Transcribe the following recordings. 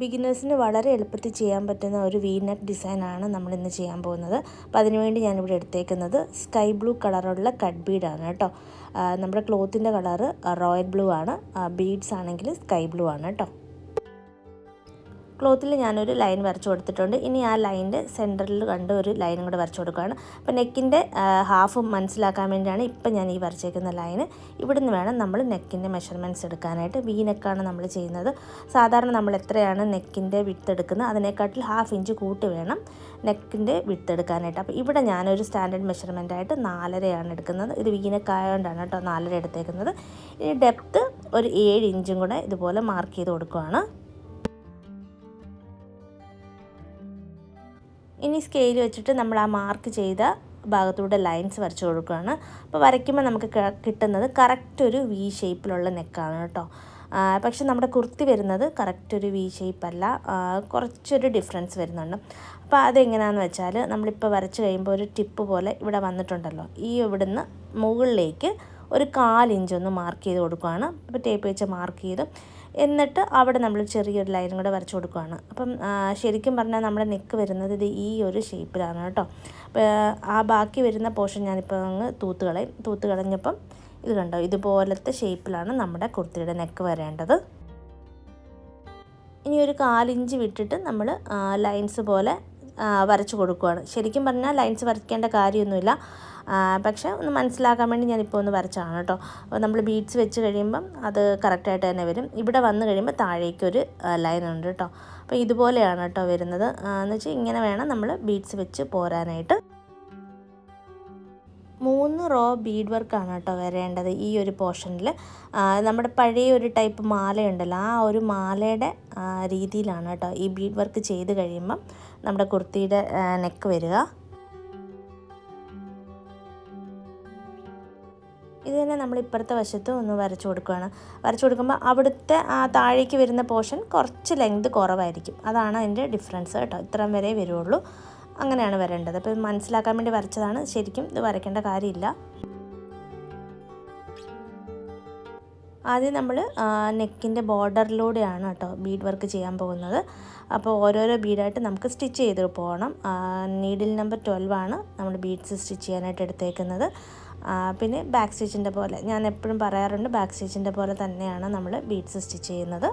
ബിഗിനേഴ്സിന് വളരെ എളുപ്പത്തിൽ ചെയ്യാൻ പറ്റുന്ന ഒരു വി നെക്ക് ഡിസൈനാണ് നമ്മൾ ഇന്ന് ചെയ്യാൻ പോകുന്നത്. അപ്പോൾ അതിനുവേണ്ടി ഞാനിവിടെ എടുത്തേക്കുന്നത് സ്കൈ ബ്ലൂ കളറുള്ള കട്ട് ബീഡാണ് കേട്ടോ. നമ്മുടെ ക്ലോത്തിന്റെ കളറ് റോയൽ ബ്ലൂ ആണ്. ബീഡ്സ് ആണെങ്കിൽ സ്കൈ ബ്ലൂ ആണ് കേട്ടോ. ക്ലോത്തിൽ ഞാനൊരു ലൈൻ വരച്ചു കൊടുത്തിട്ടുണ്ട്. ഇനി ആ ലൈന്റെ സെന്ററിൽ കണ്ട് ഒരു ലൈനും കൂടെ വരച്ചു കൊടുക്കുകയാണ്. അപ്പോൾ നെക്കിന്റെ ഹാഫ് മനസ്സിലാക്കാൻ വേണ്ടിയാണ് ഇപ്പം ഞാൻ ഈ വരച്ചേക്കുന്ന ലൈന് ഇവിടുന്ന് വേണം നമ്മൾ നെക്കിന്റെ മെഷർമെന്റ്സ് എടുക്കാനായിട്ട്. വി നെക്കാണ് നമ്മൾ ചെയ്യുന്നത്. സാധാരണ നമ്മൾ എത്രയാണ് നെക്കിന്റെ വിത്ത് എടുക്കുന്നത്? അതിനെക്കാട്ടിൽ ഹാഫ് ഇഞ്ച് കൂട്ടി വേണം നെക്കിന്റെ വിത്ത് എടുക്കാനായിട്ട്. അപ്പോൾ ഇവിടെ ഞാനൊരു സ്റ്റാൻഡേർഡ് മെഷർമെന്റ് ആയിട്ട് നാലരയാണ് എടുക്കുന്നത്. ഇത് വി നെക്കായതുകൊണ്ടാണ് കേട്ടോ നാലര എടുത്തേക്കുന്നത്. ഇനി ഡെപ്ത്ത് ഒരു ഏഴ് ഇഞ്ചും കൂടെ ഇതുപോലെ മാർക്ക് ചെയ്ത് കൊടുക്കുകയാണ്. ഇനി സ്കെയിൽ വെച്ചിട്ട് നമ്മൾ ആ മാർക്ക് ചെയ്ത ഭാഗത്തൂടെ ലൈൻസ് വരച്ചു കൊടുക്കുകയാണ്. അപ്പോൾ വരയ്ക്കുമ്പോൾ നമുക്ക് കിട്ടുന്നത് കറക്റ്റ് ഒരു വി ഷേപ്പിലുള്ള നെക്കാണ് കേട്ടോ. പക്ഷെ നമ്മുടെ കുർത്തി വരുന്നത് കറക്റ്റ് ഒരു വി ഷേപ്പ് അല്ല. കുറച്ചൊരു ഡിഫറൻസ് വരുന്നുണ്ട്. അപ്പോൾ അതെങ്ങനെയാണെന്ന് വെച്ചാൽ നമ്മളിപ്പോൾ വരച്ച് കഴിയുമ്പോൾ ഒരു ടിപ്പ് പോലെ ഇവിടെ വന്നിട്ടുണ്ടല്ലോ. ഈ ഇവിടുന്ന് മുകളിലേക്ക് ഒരു കാലിഞ്ചൊന്ന് മാർക്ക് ചെയ്ത് കൊടുക്കുകയാണ്. അപ്പോൾ ടേപ്പ് വെച്ച് മാർക്ക് ചെയ്ത് എന്നിട്ട് അവിടെ നമ്മൾ ചെറിയൊരു ലൈനും കൂടെ വരച്ച് കൊടുക്കുകയാണ് അപ്പം ശരിക്കും പറഞ്ഞാൽ നമ്മുടെ നെക്ക് വരുന്നത് ഇത് ഈ ഒരു ഷേപ്പിലാണ് കേട്ടോ. ആ ബാക്കി വരുന്ന പോർഷൻ ഞാനിപ്പോൾ അങ്ങ് തൂത്ത് കളയും. തൂത്ത് കളഞ്ഞപ്പം ഇത് കണ്ടോ? ഇതുപോലത്തെ ഷേപ്പിലാണ് നമ്മുടെ കുർത്തിയുടെ നെക്ക് വരേണ്ടത്. ഇനി ഒരു കാലിഞ്ച് വിട്ടിട്ട് നമ്മൾ ലൈൻസ് പോലെ വരച്ച് കൊടുക്കുകയാണ് ശരിക്കും പറഞ്ഞാൽ ലൈൻസ് വരയ്ക്കേണ്ട കാര്യമൊന്നുമില്ല. പക്ഷേ ഒന്ന് മനസ്സിലാക്കാൻ വേണ്ടി ഞാനിപ്പോൾ ഒന്ന് വരച്ചാണ് കേട്ടോ. അപ്പോൾ നമ്മൾ ബീഡ്സ് വെച്ച് കഴിയുമ്പം അത് കറക്റ്റായിട്ട് തന്നെ വരും. ഇവിടെ വന്നു കഴിയുമ്പോൾ താഴേക്കൊരു ലൈൻ ഉണ്ട് കേട്ടോ. അപ്പോൾ ഇതുപോലെയാണ് കേട്ടോ വരുന്നത്. എന്ന് വെച്ചാൽ ഇങ്ങനെ വേണം നമ്മൾ ബീഡ്സ് വെച്ച് പോരാനായിട്ട്. മൂന്ന് റോ ബീഡ് വർക്കാണ് കേട്ടോ വരേണ്ടത് ഈ ഒരു പോർഷനിൽ നമ്മുടെ പഴയ ഒരു ടൈപ്പ് മാലയുണ്ടല്ലോ. ആ ഒരു മാലയുടെ രീതിയിലാണ് കേട്ടോ ഈ ബീഡ് വർക്ക് ചെയ്ത് കഴിയുമ്പം നമ്മുടെ കുർത്തിയുടെ നെക്ക് വരിക. ഇത് തന്നെ നമ്മൾ ഇപ്പുറത്തെ വശത്ത് ഒന്ന് വരച്ചു കൊടുക്കുകയാണ്. വരച്ചു കൊടുക്കുമ്പോൾ അവിടുത്തെ ആ താഴേക്ക് വരുന്ന പോർഷൻ കുറച്ച് ലെങ്ത് കുറവായിരിക്കും. അതാണ് അതിന്റെ ഡിഫറൻസ് കേട്ടോ. ഇത്രയും വരെ വരുള്ളൂ അങ്ങനെയാണ് വരേണ്ടത്. അപ്പോൾ മനസ്സിലാക്കാൻ വേണ്ടി വരച്ചതാണ്. ശരിക്കും ഇത് വരയ്ക്കേണ്ട കാര്യമില്ല. ആദ്യം നമ്മൾ നെക്കിന്റെ ബോർഡറിലൂടെയാണ് കേട്ടോ ബീഡ് വർക്ക് ചെയ്യാൻ പോകുന്നത്. അപ്പോൾ ഓരോരോ ബീഡായിട്ട് നമുക്ക് സ്റ്റിച്ച് ചെയ്ത് പോകണം. നീഡിൽ നമ്പർ ട്വൽവ് ആണ് നമ്മൾ ബീഡ്സ് സ്റ്റിച്ച് ചെയ്യാനായിട്ട് എടുത്തേക്കുന്നത്. പിന്നെ ബാക്ക് സ്റ്റിച്ചിന്റെ പോലെ ഞാൻ എപ്പോഴും പറയാറുണ്ട് ബാക്ക് സ്റ്റിച്ചിന്റെ പോലെ തന്നെയാണ് നമ്മൾ ബീഡ്സ് സ്റ്റിച്ച് ചെയ്യുന്നത്.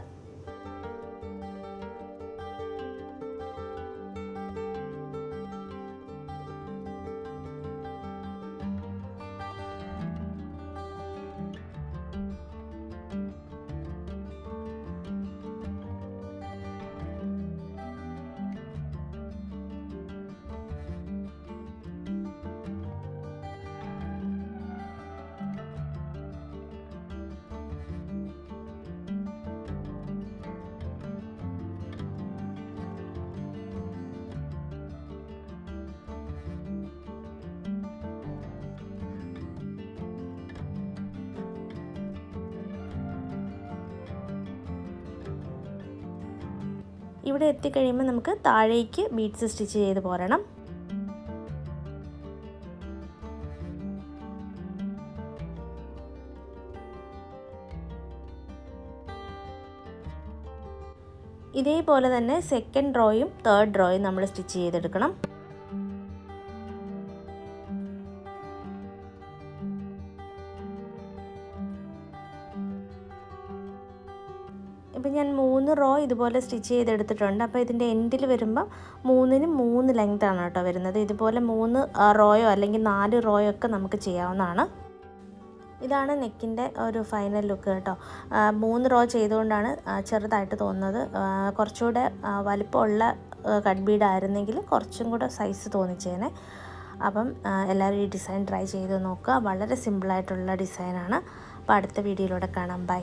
ഇവിടെ എത്തിക്കഴിയുമ്പോൾ നമുക്ക് താഴേക്ക് ബീഡ്സ് സ്റ്റിച്ച് ചെയ്ത് പോരണം. ഇതേപോലെ തന്നെ സെക്കൻഡ് ഡ്രോയും തേർഡ് ഡ്രോയും നമ്മൾ സ്റ്റിച്ച് ചെയ്തെടുക്കണം. ഇപ്പം ഞാൻ മൂന്ന് റോ ഇതുപോലെ സ്റ്റിച്ച് ചെയ്തെടുത്തിട്ടുണ്ട്. അപ്പോൾ ഇതിന്റെ എൻഡിൽ വരുമ്പോൾ മൂന്നിന് മൂന്ന് ലെങ്ത് ആണ് കേട്ടോ വരുന്നത്. ഇതുപോലെ മൂന്ന് റോയോ അല്ലെങ്കിൽ നാല് റോയോ ഒക്കെ നമുക്ക് ചെയ്യാവുന്നതാണ്. ഇതാണ് നെക്കിന്റെ ഒരു ഫൈനൽ ലുക്ക് കേട്ടോ. മൂന്ന് റോ ചെയ്തുകൊണ്ടാണ് ചെറുതായിട്ട് തോന്നുന്നത്. കുറച്ചുകൂടെ വലിപ്പമുള്ള കട്ട് ബീഡായിരുന്നെങ്കിൽ കുറച്ചും കൂടെ സൈസ് തോന്നിച്ചേനെ. അപ്പം എല്ലാവരും ഈ ഡിസൈൻ ട്രൈ ചെയ്ത് നോക്കുക. വളരെ സിമ്പിളായിട്ടുള്ള ഡിസൈനാണ് അപ്പോൾ അടുത്ത വീഡിയോയിലൂടെ കാണാം. ബൈ